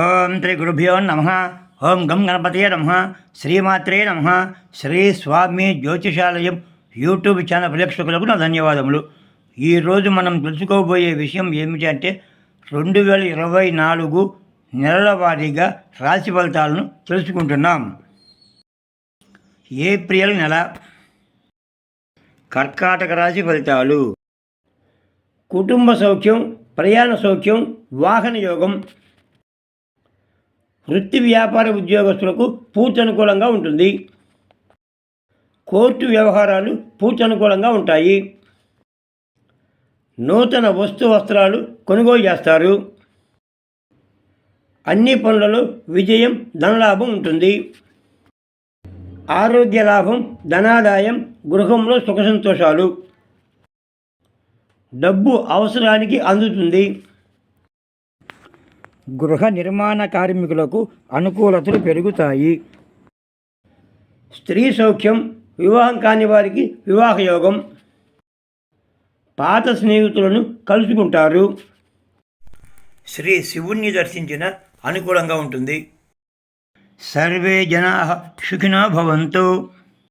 ఓం శ్రీ గురుభ్యో నమ. ఓం గం గణపతయే నమ. శ్రీమాత్రే నమ. శ్రీ స్వామి జ్యోతిషాలయం యూట్యూబ్ ఛానల్ ప్రేక్షకులకు నా ధన్యవాదములు. ఈరోజు మనం తెలుసుకోబోయే విషయం ఏమిటంటే రెండు వేల ఇరవై నాలుగు నెలల వారీగా రాశి ఫలితాలను తెలుసుకుంటున్నాం. ఏప్రిల్ నెల కర్కాటక రాశి ఫలితాలు. కుటుంబ సౌఖ్యం ప్రయాణ సౌఖ్యం వాహన యోగం వృత్తి వ్యాపార ఉద్యోగస్తులకు పూర్తి అనుకూలంగా ఉంటుంది. కోర్టు వ్యవహారాలు పూర్తి అనుకూలంగా ఉంటాయి. నూతన వస్తు వస్త్రాలు కొనుగోలు చేస్తారు. అన్ని పనులలో విజయం ధనలాభం ఉంటుంది. ఆరోగ్య లాభం ధనాదాయం గృహంలో సుఖ సంతోషాలు. డబ్బు అవసరానికి అందుతుంది. గృహ నిర్మాణ కార్మికులకు అనుకూలతలు పెరుగుతాయి. స్త్రీ సౌఖ్యం వివాహం కాని వారికి వివాహ యోగం. పాత స్నేహితులను కలుసుకుంటారు. శ్రీ శివుణ్ణి దర్శించిన అనుకూలంగా ఉంటుంది. సర్వే జనా సుఖినో భవంతు.